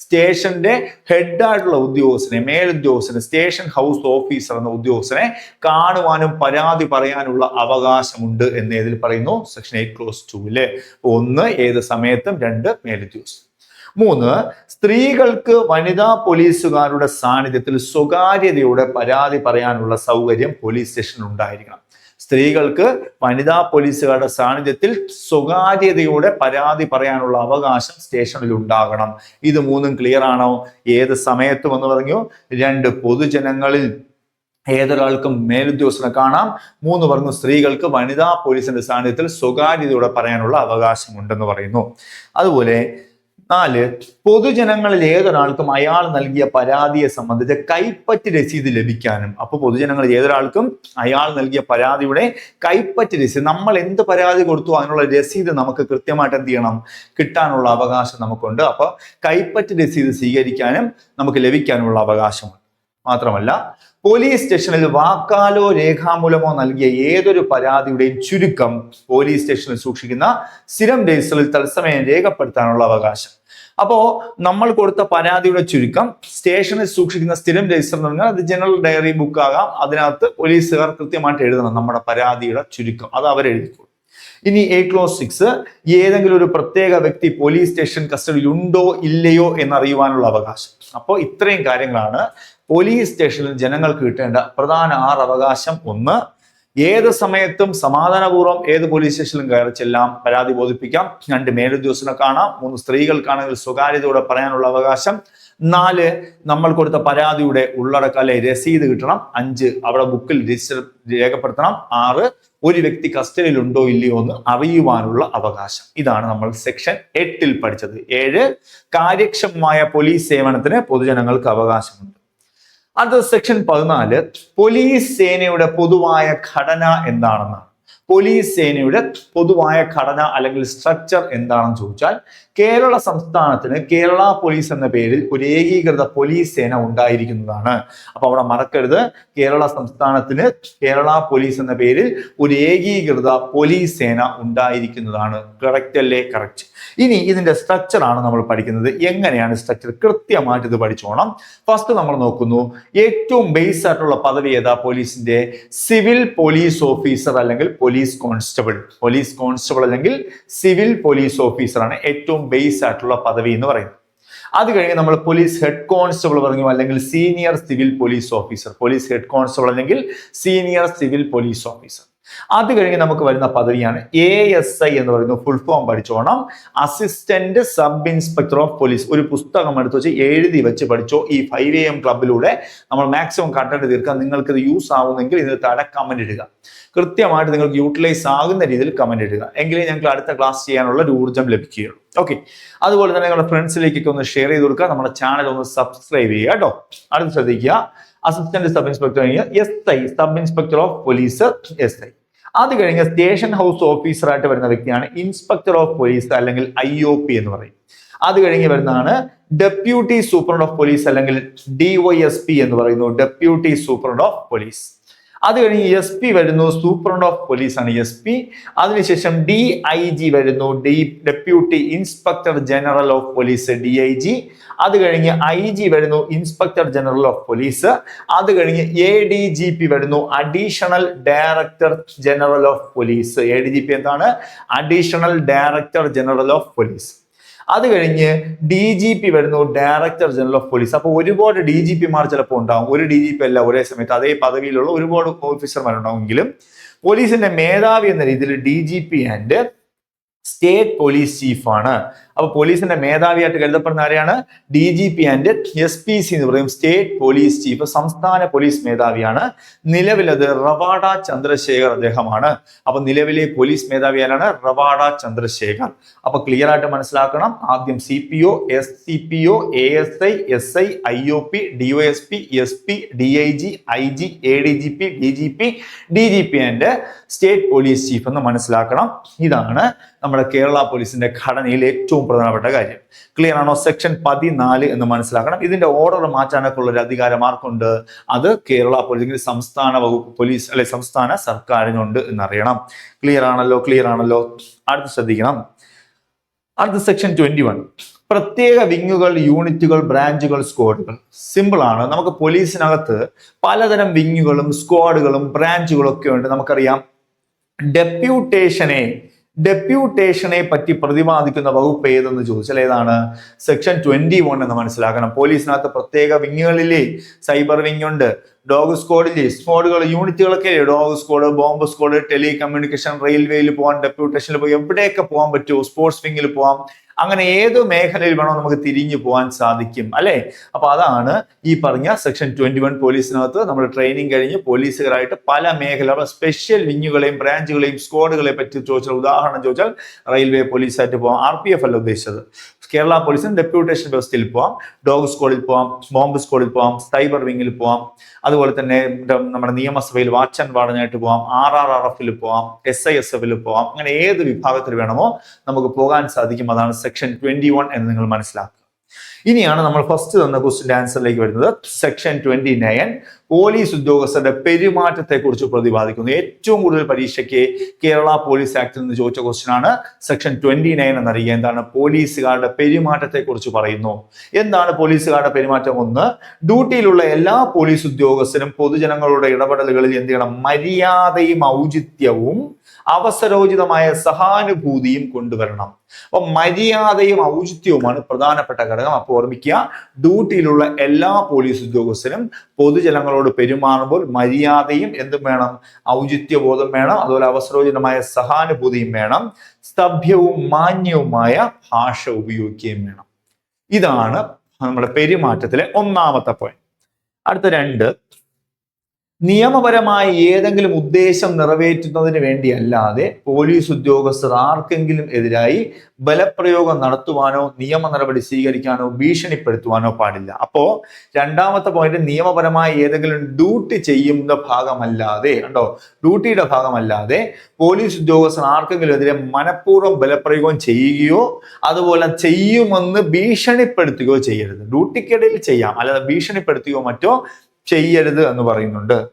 സ്റ്റേഷന്റെ ഹെഡായിട്ടുള്ള ഉദ്യോഗസ്ഥനെ മേലുദ്യോഗസ്ഥനെ സ്റ്റേഷൻ ഹൗസ് ഓഫീസർ എന്ന ഉദ്യോഗസ്ഥനെ കാണുവാനും പരാതി പറയാനുള്ള അവകാശമുണ്ട് എന്ന് ഇതിൽ പറയുന്നു സെക്ഷൻ എയ്റ്റ് ക്ലോസ് ടൂവിൽ ഒന്ന് ഏത് സമയത്തും രണ്ട് മേലുദ്യോഗസ്ഥൻ. മൂന്ന് സ്ത്രീകൾക്ക് വനിതാ പോലീസുകാരുടെ സാന്നിധ്യത്തിൽ സ്വകാര്യതയോടെ പരാതി പറയാനുള്ള സൗകര്യം പോലീസ് സ്റ്റേഷനിൽ ഉണ്ടായിരിക്കണം. സ്ത്രീകൾക്ക് വനിതാ പോലീസുകാരുടെ സാന്നിധ്യത്തിൽ സ്വകാര്യതയോടെ പരാതി പറയാനുള്ള അവകാശം സ്റ്റേഷനിൽ ഉണ്ടാകണം. ഇത് മൂന്നും ക്ലിയർ ആണോ? ഏത് സമയത്തും എന്ന് പറഞ്ഞു? രണ്ട് പൊതുജനങ്ങളിൽ ഏതൊരാൾക്കും മേലുദ്യോഗസ്ഥനെ കാണാം. മൂന്ന് പറഞ്ഞു സ്ത്രീകൾക്ക് വനിതാ പോലീസിന്റെ സാന്നിധ്യത്തിൽ സ്വകാര്യതയോടെ പറയാനുള്ള അവകാശമുണ്ടെന്ന് പറയുന്നു. അതുപോലെ നാല് പൊതുജനങ്ങളിൽ ഏതൊരാൾക്കും അയാൾ നൽകിയ പരാതിയെ സംബന്ധിച്ച് കൈപ്പറ്റ് രസീത് ലഭിക്കാനും. അപ്പൊ പൊതുജനങ്ങളിൽ ഏതൊരാൾക്കും അയാൾ നൽകിയ പരാതിയുടെ കൈപ്പറ്റ് രസീത് നമ്മൾ എന്ത് പരാതി കൊടുത്തു അതിനുള്ള രസീത് നമുക്ക് കൃത്യമായിട്ട് എന്ത് ചെയ്യണം? കിട്ടാനുള്ള അവകാശം നമുക്കുണ്ട്. അപ്പൊ കൈപ്പറ്റ് രസീത് സ്വീകരിക്കാനും നമുക്ക് ലഭിക്കാനുള്ള അവകാശമുണ്ട്. മാത്രമല്ല പോലീസ് സ്റ്റേഷനിൽ വാക്കാലോ രേഖാമൂലമോ നൽകിയ ഏതൊരു പരാതിയുടെയും ചുരുക്കം പോലീസ് സ്റ്റേഷനിൽ സൂക്ഷിക്കുന്ന സ്ഥിരം രജിസ്റ്ററിൽ തത്സമയം രേഖപ്പെടുത്താനുള്ള അവകാശം. അപ്പോ നമ്മൾ കൊടുത്ത പരാതിയുടെ ചുരുക്കം സ്റ്റേഷനിൽ സൂക്ഷിക്കുന്ന സ്ഥിരം രജിസ്റ്റർ എന്ന് പറഞ്ഞാൽ അത് ജനറൽ ഡയറി ബുക്ക് ആകാം. അതിനകത്ത് പോലീസുകാർ കൃത്യമായിട്ട് എഴുതണം നമ്മുടെ പരാതിയുടെ ചുരുക്കം. അത് അവരെഴുതിക്കോളും ഇനി എ ക്ലോസ് സിക്സ് ഏതെങ്കിലും ഒരു പ്രത്യേക വ്യക്തി പോലീസ് സ്റ്റേഷൻ കസ്റ്റഡിയിൽ ഉണ്ടോ ഇല്ലയോ എന്നറിയുവാനുള്ള അവകാശം. അപ്പോൾ ഇത്രയും കാര്യങ്ങളാണ് പോലീസ് സ്റ്റേഷനിൽ ജനങ്ങൾക്ക് കിട്ടേണ്ട പ്രധാന ആറ് അവകാശം ഒന്ന്. ഏത് സമയത്തും സമാധാനപൂർവം ഏത് പോലീസ് സ്റ്റേഷനിലും കയറി ചെല്ലാം പരാതി ബോധിപ്പിക്കാം. രണ്ട് മേലുദ്യോഗസ്ഥനെ കാണാം. മൂന്ന് സ്ത്രീകൾക്കാണെങ്കിൽ സ്വകാര്യതയോടെ പറയാനുള്ള അവകാശം. നാല് നമ്മൾ കൊടുത്ത പരാതിയുടെ ഉള്ളടക്കലെ രസീത് കിട്ടണം. അഞ്ച് അവിടെ ബുക്കിൽ രജിസ്റ്റർ രേഖപ്പെടുത്തണം. ആറ് ഒരു വ്യക്തി കസ്റ്റഡിയിൽ ഉണ്ടോ ഇല്ലയോ എന്ന് അറിയുവാനുള്ള അവകാശം. ഇതാണ് നമ്മൾ സെക്ഷൻ എട്ടിൽ പഠിച്ചത്. ഏഴ് കാര്യക്ഷമമായ പോലീസ് സേവനത്തിന് പൊതുജനങ്ങൾക്ക് അവകാശമുണ്ട്. അടുത്ത സെക്ഷൻ പതിനാല് പോലീസ് സേനയുടെ പൊതുവായ ഘടന എന്താണെന്നാണ്. പോലീസ് സേനയുടെ പൊതുവായ ഘടന അല്ലെങ്കിൽ സ്ട്രക്ചർ എന്താണെന്ന് ചോദിച്ചാൽ കേരള സംസ്ഥാനത്തിന് കേരള പോലീസ് എന്ന പേരിൽ ഒരു ഏകീകൃത പോലീസ് സേന ഉണ്ടായിരിക്കുന്നതാണ്. അപ്പൊ അവിടെ മറക്കരുത്. കേരള സംസ്ഥാനത്തിന് കേരള പോലീസ് എന്ന പേരിൽ ഒരു ഏകീകൃത പോലീസ് സേന ഉണ്ടായിരിക്കുന്നതാണ്. കറക്റ്റ് അല്ലേ? കറക്റ്റ് ഇനി ഇതിന്റെ സ്ട്രക്ചർ ആണ് നമ്മൾ പഠിക്കുന്നത്. എങ്ങനെയാണ് സ്ട്രക്ചർ കൃത്യമായിട്ട് ഇത് പഠിച്ചോണം. ഫസ്റ്റ് നമ്മൾ നോക്കുന്നു. ഏറ്റവും ബേസ് ആയിട്ടുള്ള പദവി ഏതാ? പോലീസിന്റെ സിവിൽ പോലീസ് ഓഫീസർ അല്ലെങ്കിൽ പോലീസ് കോൺസ്റ്റബിൾ പോലീസ് കോൺസ്റ്റബിൾ അല്ലെങ്കിൽ സിവിൽ പോലീസ് ഓഫീസറാണ് ഏറ്റവും ബേസ് ആയിട്ടുള്ള പദവി എന്ന് പറയുന്നത്. അത് കഴിഞ്ഞ് നമ്മൾ പോലീസ് ഹെഡ് കോൺസ്റ്റബിൾ പറഞ്ഞു അല്ലെങ്കിൽ senior civil police officer police head constable അല്ലെങ്കിൽ സീനിയർ സിവിൽ പോലീസ് ഓഫീസർ അത് കഴിഞ്ഞ് നമുക്ക് വരുന്ന പദവിയാണ് എ എസ് ഐ എന്ന് പറയുന്ന. Full form പഠിച്ചോണം. Assistant sub inspector of police ഒരു പുസ്തകം എടുത്തു വെച്ച് എഴുതി വെച്ച് പഠിച്ചോ ഈ ഫൈവ് എ എം ക്ലബിലൂടെ നമ്മൾ മാക്സിമം കണ്ടന്റ് തീർക്കാം നിങ്ങൾക്ക് ഇത് യൂസ് ആവുന്നെങ്കിൽ ഇതിന് താഴെ കമന്റ് ഇടുക. കൃത്യമായിട്ട് നിങ്ങൾക്ക് യൂട്ടിലൈസ് ആകുന്ന രീതിയിൽ കമന്റ് ഇടുക. എങ്കിലേ ഞങ്ങൾക്ക് അടുത്ത ക്ലാസ് ചെയ്യാനുള്ള ഒരു ഊർജം ലഭിക്കുകയുള്ളൂ. ഓക്കെ അതുപോലെ തന്നെ നിങ്ങളുടെ ഫ്രണ്ട്സിലേക്കൊക്കെ ഒന്ന് ഷെയർ ചെയ്ത് കൊടുക്കുക. നമ്മുടെ ചാനൽ ഒന്ന് സബ്സ്ക്രൈബ് ചെയ്യുക കേട്ടോ. അടുത്ത് ശ്രദ്ധിക്കുക. Assistant sub inspector S I sub inspector of police S I അത് കഴിഞ്ഞ് സ്റ്റേഷൻ ഹൗസ് ഓഫീസറായിട്ട് വരുന്ന വ്യക്തിയാണ് ഇൻസ്പെക്ടർ ഓഫ് പോലീസ് അല്ലെങ്കിൽ ഐ ഒ പി എന്ന് പറയും. അത് കഴിഞ്ഞ് വരുന്നതാണ് ഡെപ്യൂട്ടി സൂപ്രണ്ട് ഓഫ് പോലീസ് അല്ലെങ്കിൽ ഡിവൈഎസ്പി എന്ന് പറയുന്നു ഡെപ്യൂട്ടി സൂപ്രണ്ട് ഓഫ് പോലീസ്. അത് കഴിഞ്ഞ് എസ് പി വരുന്നു സൂപ്രണ്ട് ഓഫ് പോലീസ് ആണ് എസ് പി അതിനുശേഷം ഡി ഐ ജി വരുന്നു D deputy inspector general of police D I G അത് കഴിഞ്ഞ് ഐ ജി വരുന്നു ഇൻസ്പെക്ടർ ജനറൽ ഓഫ് പോലീസ് അത് കഴിഞ്ഞ് എ ഡി ജി പി വരുന്നു additional director general of police A D G P എന്താണ്? Additional director general of police അത് കഴിഞ്ഞ് ഡി ജി പി വരുന്നു ഡയറക്ടർ ജനറൽ ഓഫ് പോലീസ് അപ്പോൾ ഒരുപാട് ഡി ജി പിമാർ ചിലപ്പോൾ ഉണ്ടാവും. ഒരു ഡി ജി പി അല്ല ഒരേ സമയത്ത് അതേ പദവിയിലുള്ള ഒരുപാട് ഓഫീസർമാരുണ്ടാവുമെങ്കിലും പോലീസിന്റെ മേധാവി എന്ന രീതിയിൽ D G P and state police ചീഫാണ് അപ്പൊ പോലീസിന്റെ മേധാവിയായിട്ട് കരുതപ്പെടുന്ന ആരെയാണ്? D G P and S P C എന്ന് പറയും. സ്റ്റേറ്റ് പോലീസ് ചീഫ് സംസ്ഥാന പോലീസ് മേധാവിയാണ്. നിലവിലത് റവാഡ ചന്ദ്രശേഖർ അദ്ദേഹമാണ്. അപ്പൊ നിലവിലെ പോലീസ് മേധാവി ആരാണ് റവാഡ ചന്ദ്രശേഖർ. അപ്പൊ ക്ലിയർ ആയിട്ട് മനസ്സിലാക്കണം. ആദ്യം C P O S C P O A S I S I I O P D O S P S P D I G I G A D G P D G P D G P and state police chief എന്ന് മനസ്സിലാക്കണം. ഇതാണ് നമ്മുടെ കേരള പോലീസിന്റെ ഘടനയിൽ ഏറ്റവും പ്രധാനപ്പെട്ട കാര്യം. ക്ലിയർ ആണോ? സെക്ഷൻ പതിനാല് എന്ന് മനസ്സിലാക്കണം. ഇതിന്റെ ഓർഡർ മാറ്റാനൊക്കെ ഒരു അധികാരം ആർക്കുണ്ട് അത് കേരള പോലീസ് സംസ്ഥാന വകുപ്പ് പോലീസ് അല്ലെ സംസ്ഥാന സർക്കാരിനുണ്ട് എന്നറിയണം. ക്ലിയർ ആണല്ലോ? ക്ലിയർ ആണല്ലോ? അടുത്ത് ശ്രദ്ധിക്കണം. അടുത്ത സെക്ഷൻ ട്വന്റി വൺ പ്രത്യേക വിങ്ങുകൾ യൂണിറ്റുകൾ ബ്രാഞ്ചുകൾ സ്ക്വാഡുകൾ സിമ്പിൾ ആണ്. നമുക്ക് പോലീസിനകത്ത് പലതരം വിങ്ങുകളും സ്ക്വാഡുകളും ബ്രാഞ്ചുകളും ഒക്കെ ഉണ്ട്. നമുക്കറിയാം. ഡെപ്യൂട്ടേഷനെ ഡെപ്യൂട്ടേഷനെ പറ്റി പ്രതിപാദിക്കുന്ന വകുപ്പ് ഏതെന്ന് ചോദിച്ചാൽ ഏതാണ്? സെക്ഷൻ ട്വന്റി വൺ എന്ന് മനസ്സിലാക്കണം. പോലീസിനകത്ത് പ്രത്യേക വിങ്ങുകളില്ലേ? സൈബർ വിങ് ഉണ്ട് ഡോഗ് സ്ക്വാഡില്ലേ സ്ക്വാഡുകൾ യൂണിറ്റുകളൊക്കെ dog squad bomb squad telecommunication റെയിൽവേയിൽ പോകാൻ ഡെപ്യൂട്ടേഷനിൽ പോയി എവിടെയൊക്കെ പോകാൻ പറ്റുമോ? സ്പോർട്സ് വിങ്ങിൽ പോകാം അങ്ങനെ ഏത് മേഖലയിൽ വേണോ നമുക്ക് തിരിഞ്ഞു പോകാൻ സാധിക്കും അല്ലെ? അപ്പൊ അതാണ് ഈ പറഞ്ഞ സെക്ഷൻ ട്വന്റി വൺ പോലീസിനകത്ത് നമ്മൾ ട്രെയിനിങ് കഴിഞ്ഞ് പോലീസുകാരായിട്ട് പല മേഖല സ്പെഷ്യൽ വിങ്ങുകളെയും ബ്രാഞ്ചുകളെയും സ്ക്വാഡുകളെ പറ്റി ചോദിച്ചാൽ ഉദാഹരണം ചോദിച്ചാൽ റെയിൽവേ പോലീസായിട്ട് പോകാം ആർ പി എഫ് അല്ല ഉദ്ദേശിച്ചത്. കേരള പോലീസിന് ഡെപ്യൂട്ടേഷൻ വ്യവസ്ഥയിൽ പോവാം. ഡോഗ് സ്ക്വാഡിൽ പോവാം. ബോംബ് സ്ക്വാഡിൽ പോവാം. സൈബർ വിങ്ങിൽ പോവാം. അതുപോലെ തന്നെ നമ്മുടെ നിയമസഭയിൽ വാച്ച് ആൻഡ് വാർഡനായിട്ട് പോവാം ആർ ആർ ആർ എഫിൽ പോവാം എസ് ഐ എസ് എഫിൽ പോവാം അങ്ങനെ ഏത് വിഭാഗത്തിൽ വേണമോ നമുക്ക് പോകാൻ സാധിക്കും. അതാണ് സെക്ഷൻ ട്വന്റി വൺ എന്ന് നിങ്ങൾ മനസ്സിലാക്കുക. ഇനിയാണ് നമ്മൾ ഫസ്റ്റ് തന്ന ക്വസ്റ്റിന്റെ ആൻസറിലേക്ക് വരുന്നത്. സെക്ഷൻ ട്വന്റി നയൻ പോലീസ് ഉദ്യോഗസ്ഥരുടെ പെരുമാറ്റത്തെ കുറിച്ച് പ്രതിപാദിക്കുന്നു. ഏറ്റവും കൂടുതൽ പരീക്ഷയ്ക്ക് കേരള പോലീസ് ആക്ടിൽ നിന്ന് ചോദിച്ച ക്വസ്റ്റ്യൻ ആണ്. സെക്ഷൻ ട്വന്റി നയൻ എന്നറിയുക എന്താണ് പോലീസുകാരുടെ പെരുമാറ്റത്തെ കുറിച്ച് പറയുന്നു. എന്താണ് പോലീസുകാരുടെ പെരുമാറ്റം? ഒന്ന് ഡ്യൂട്ടിയിലുള്ള എല്ലാ പോലീസ് ഉദ്യോഗസ്ഥരും പൊതുജനങ്ങളുടെ ഇടപെടലുകളിൽ എന്ത് ചെയ്യണം? മര്യാദയും ഔചിത്യവും അവസരോചിതമായ സഹാനുഭൂതിയും കൊണ്ടുവരണം. അപ്പൊ മര്യാദയും ഔചിത്യവുമാണ് പ്രധാനപ്പെട്ട ഘടകം. അപ്പോൾ ഓർമ്മിക്കുക ഡ്യൂട്ടിയിലുള്ള എല്ലാ പോലീസ് ഉദ്യോഗസ്ഥരും പൊതുജനങ്ങളോട് പെരുമാറുമ്പോൾ മര്യാദയും എന്തും വേണം? ഔചിത്യബോധം വേണം. അതുപോലെ അവസരോചിതമായ സഹാനുഭൂതിയും വേണം. സ്തഭ്യവും മാന്യവുമായ ഭാഷ ഉപയോഗിക്കുകയും വേണം. ഇതാണ് നമ്മുടെ പെരുമാറ്റത്തിലെ ഒന്നാമത്തെ പോയിന്റ് അടുത്ത രണ്ട് നിയമപരമായി ഏതെങ്കിലും ഉദ്ദേശം നിറവേറ്റുന്നതിന് വേണ്ടിയല്ലാതെ പോലീസ് ഉദ്യോഗസ്ഥർ ആർക്കെങ്കിലും എതിരായി ബലപ്രയോഗം നടത്തുവാനോ നിയമ നടപടി സ്വീകരിക്കാനോ ഭീഷണിപ്പെടുത്തുവാനോ പാടില്ല. അപ്പോ രണ്ടാമത്തെ പോയിന്റ് നിയമപരമായി ഏതെങ്കിലും ഡ്യൂട്ടി ചെയ്യുന്ന ഭാഗമല്ലാതെ ഉണ്ടോ ഡ്യൂട്ടിയുടെ ഭാഗമല്ലാതെ പോലീസ് ഉദ്യോഗസ്ഥർ ആർക്കെങ്കിലും എതിരെ മനഃപൂർവം ബലപ്രയോഗം ചെയ്യുകയോ അതുപോലെ ചെയ്യുമെന്ന് ഭീഷണിപ്പെടുത്തുകയോ ചെയ്യരുത്. ഡ്യൂട്ടിക്കിടയിൽ ചെയ്യാം. അല്ലാതെ ഭീഷണിപ്പെടുത്തുകയോ മറ്റോ ചെയ്യരുത് എന്ന് പറയുന്നുണ്ട്.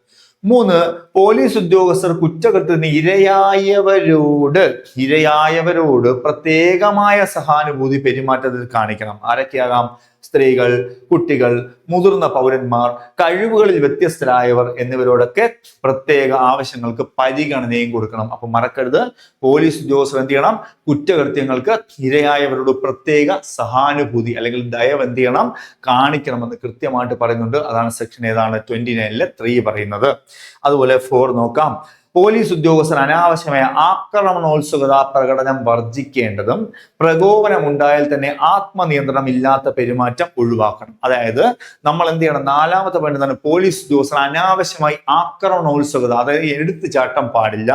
മൂന്ന് പോലീസ് ഉദ്യോഗസ്ഥർ കുറ്റകൃത്യത്തിന് ഇരയായവരോട് ഇരയായവരോട് പ്രത്യേകമായ സഹാനുഭൂതി പെരുമാറ്റത്തിൽ കാണിക്കണം. ആരൊക്കെയാകാം? സ്ത്രീകൾ കുട്ടികൾ മുതിർന്ന പൗരന്മാർ കഴിവുകളിൽ വ്യത്യസ്തരായവർ എന്നിവരോടൊക്കെ പ്രത്യേക ആവശ്യങ്ങൾക്ക് പരിഗണനയും കൊടുക്കണം. അപ്പൊ മറക്കരുത്. പോലീസ് ഉദ്യോഗസ്ഥർ എന്ത് ചെയ്യണം? കുറ്റകൃത്യങ്ങൾക്ക് ഇരയായവരോട് പ്രത്യേക സഹാനുഭൂതി അല്ലെങ്കിൽ ദയവ് എന്ത് ചെയ്യണം? കാണിക്കണമെന്ന് കൃത്യമായിട്ട് പറയുന്നുണ്ട്. അതാണ് സെക്ഷൻ ഏതാണ്? ട്വന്റി നയനിലെ ത്രീ പറയുന്നത്. അതുപോലെ ഫോർ നോക്കാം. പോലീസ് ഉദ്യോഗസ്ഥർ അനാവശ്യമായ ആക്രമണോത്സുകത പ്രകടനം വർജിക്കേണ്ടതും പ്രകോപനം ഉണ്ടായാൽ തന്നെ ആത്മനിയന്ത്രണം ഇല്ലാത്ത പെരുമാറ്റം ഒഴിവാക്കണം. അതായത് നമ്മൾ എന്ത് ചെയ്യണം? നാലാമത്തെ പോയിന്റ് എന്താണ്? പോലീസ് ഉദ്യോഗസ്ഥർ അനാവശ്യമായി ആക്രമണോത്സുകത അതായത് എടുത്തുചാട്ടം പാടില്ല.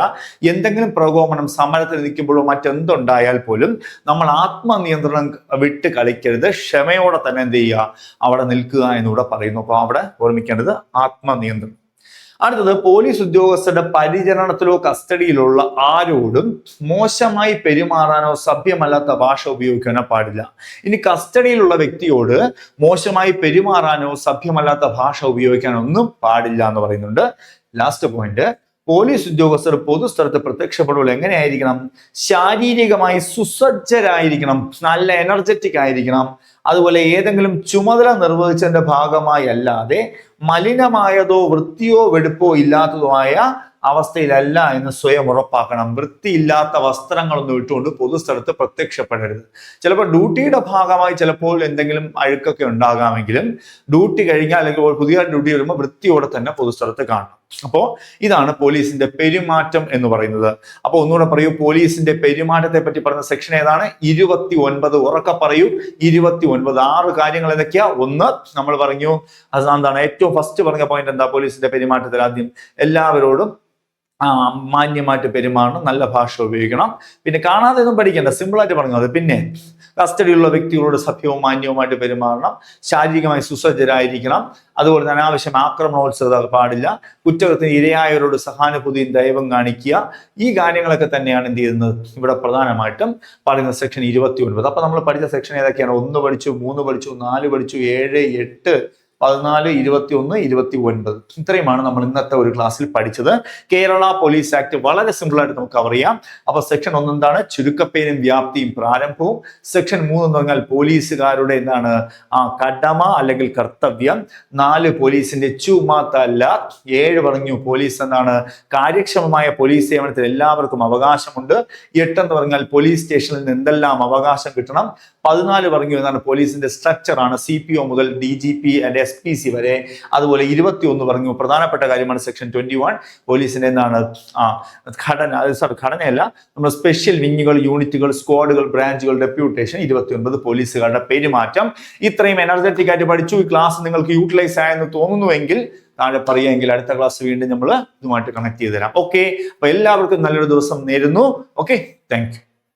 എന്തെങ്കിലും പ്രകോപനം സമരത്തിൽ നിൽക്കുമ്പോഴോ മറ്റെന്തുണ്ടായാൽ പോലും നമ്മൾ ആത്മനിയന്ത്രണം വിട്ട് കളിക്കരുത്. ക്ഷമയോടെ തന്നെ എന്ത് ചെയ്യുക? അവിടെ നിൽക്കുക എന്നിവിടെ പറയുന്നു. അപ്പൊ അവിടെ ഓർമ്മിക്കേണ്ടത് ആത്മനിയന്ത്രണം. അടുത്തത് പോലീസ് ഉദ്യോഗസ്ഥരുടെ പരിചരണത്തിലോ കസ്റ്റഡിയിലുള്ള ആരോടും മോശമായി പെരുമാറാനോ സഭ്യമല്ലാത്ത ഭാഷ ഉപയോഗിക്കാനോ പാടില്ല. ഇനി കസ്റ്റഡിയിലുള്ള വ്യക്തിയോട് മോശമായി പെരുമാറാനോ സഭ്യമല്ലാത്ത ഭാഷ ഉപയോഗിക്കാനോ ഒന്നും പാടില്ല എന്ന് പറയുന്നുണ്ട്. ലാസ്റ്റ് പോയിന്റ് പോലീസ് ഉദ്യോഗസ്ഥർ പൊതുസ്ഥലത്ത് പ്രത്യക്ഷപ്പെടുമ്പോൾ എങ്ങനെയായിരിക്കണം? ശാരീരികമായി സുസജ്ജരായിരിക്കണം നല്ല എനർജറ്റിക് ആയിരിക്കണം അതുപോലെ ഏതെങ്കിലും ചുമതല നിർവഹിച്ചതിന്റെ ഭാഗമായി അല്ലാതെ മലിനമായതോ വൃത്തിയോ വെടുപ്പോ ഇല്ലാത്തതോ ആയ അവസ്ഥയിലല്ല എന്ന് സ്വയം ഉറപ്പാക്കണം. വൃത്തിയില്ലാത്ത വസ്ത്രങ്ങളൊന്നും ഇട്ടുകൊണ്ട് പൊതുസ്ഥലത്ത് പ്രത്യക്ഷപ്പെടരുത്. ചിലപ്പോൾ ഡ്യൂട്ടിയുടെ ഭാഗമായി ചിലപ്പോൾ എന്തെങ്കിലും അഴുക്കൊക്കെ ഉണ്ടാകാമെങ്കിലും ഡ്യൂട്ടി കഴിഞ്ഞാൽ അല്ലെങ്കിൽ പുതിയ ഡ്യൂട്ടി വരുമ്പോൾ വൃത്തിയോടെ തന്നെ പൊതുസ്ഥലത്ത് കാണണം. അപ്പോൾ ഇതാണ് പോലീസിന്റെ പെരുമാറ്റം എന്ന് പറയുന്നത്. അപ്പോൾ ഒന്നുകൂടെ പറയൂ പോലീസിന്റെ പെരുമാറ്റത്തെ പറ്റി പറഞ്ഞ സെക്ഷൻ ഏതാണ്? ഇരുപത്തി ഒൻപത് ഉറക്കെ പറയൂ. ഇരുപത്തി ഒൻപത് ആറ് കാര്യങ്ങൾ ഏതൊക്കെയാ? ഒന്ന് നമ്മൾ പറഞ്ഞു അത് എന്താണ് ഏറ്റവും ഫസ്റ്റ് പറഞ്ഞ പോയിന്റ് എന്താ? പോലീസിന്റെ പെരുമാറ്റത്തിൽ ആദ്യം എല്ലാവരോടും മാന്യമായിട്ട് പെരുമാറണം നല്ല ഭാഷ ഉപയോഗിക്കണം. പിന്നെ കാണാതെ ഒന്നും പഠിക്കേണ്ട സിമ്പിളായിട്ട് പറഞ്ഞു അത് പിന്നെ കസ്റ്റഡിയിലുള്ള വ്യക്തികളോട് സഭ്യവും മാന്യവുമായിട്ട് പെരുമാറണം ശാരീരികമായി സുസജ്ജരായിരിക്കണം. അതുപോലെ തന്നെ അനാവശ്യം ആക്രമണോത്സവത പാടില്ല. കുറ്റകൃത്യം ഇരയായവരോട് സഹാനുഭൂതിയും ദൈവം കാണിക്കുക. ഈ കാര്യങ്ങളൊക്കെ തന്നെയാണ് എന്ത് ചെയ്യുന്നത്? ഇവിടെ പ്രധാനമായിട്ടും പറയുന്ന സെക്ഷൻ ഇരുപത്തി ഒൻപത് അപ്പൊ നമ്മൾ പഠിച്ച സെക്ഷൻ ഏതൊക്കെയാണ്? ഒന്ന് പഠിച്ചു മൂന്ന് പഠിച്ചു നാല് പഠിച്ചു ഏഴ് എട്ട് പതിനാല് ഇരുപത്തി ഒന്ന് ഇരുപത്തി ഒൻപത് ഇത്രയുമാണ് നമ്മൾ ഇന്നത്തെ ഒരു ക്ലാസ്സിൽ പഠിച്ചത്. കേരള പോലീസ് ആക്ട് വളരെ സിമ്പിൾ ആയിട്ട് നമുക്ക് കവർ ചെയ്യാം. അപ്പൊ സെക്ഷൻ ഒന്ന് എന്താണ് ചുരുക്കപ്പേരും വ്യാപ്തിയും പ്രാരംഭവും. സെക്ഷൻ മൂന്ന് എന്ന് പറഞ്ഞാൽ പോലീസുകാരുടെ എന്താണ്? ആ കടമ അല്ലെങ്കിൽ കർത്തവ്യം. നാല് പോലീസിന്റെ ചുമതല. ഏഴ് പറഞ്ഞു പോലീസ് എന്താണ്? കാര്യക്ഷമമായ പോലീസ് സേവനത്തിൽ എല്ലാവർക്കും അവകാശമുണ്ട്. എട്ടെന്ന് പറഞ്ഞാൽ പോലീസ് സ്റ്റേഷനിൽ നിന്ന് എന്തെല്ലാം അവകാശം കിട്ടണം? പതിനാല് പറഞ്ഞു എന്നാണ് പോലീസിന്റെ സ്ട്രക്ചർ ആണ്. സി പി ഒ മുതൽ D G P S P C വരെ അതുപോലെ ഇരുപത്തി ഒന്ന് പറഞ്ഞു. പ്രധാനപ്പെട്ട കാര്യമാണ് സെക്ഷൻ ട്വന്റി വൺ പോലീസിന്റെ എന്താണ്? ആ ഘടന സോറി ഘടനയല്ല. നമ്മുടെ സ്പെഷ്യൽ വിങ്ങുകൾ യൂണിറ്റുകൾ സ്ക്വാഡുകൾ ബ്രാഞ്ചുകൾ ഡെപ്യൂട്ടേഷൻ ഇരുപത്തി ഒൻപത് പോലീസുകാരുടെ പെരുമാറ്റം. ഇത്രയും എനർജറ്റിക് ആയിട്ട് പഠിച്ചു. ഈ ക്ലാസ് നിങ്ങൾക്ക് യൂട്ടിലൈസ് ആയെന്ന് തോന്നുന്നുവെങ്കിൽ താഴെ പറയുമെങ്കിൽ അടുത്ത ക്ലാസ് വീണ്ടും നമ്മൾ ഇതുമായിട്ട് കണക്ട് ചെയ്ത് തരാം ഓക്കെ അപ്പൊ എല്ലാവർക്കും നല്ലൊരു ദിവസം നേരുന്നു. Okay thank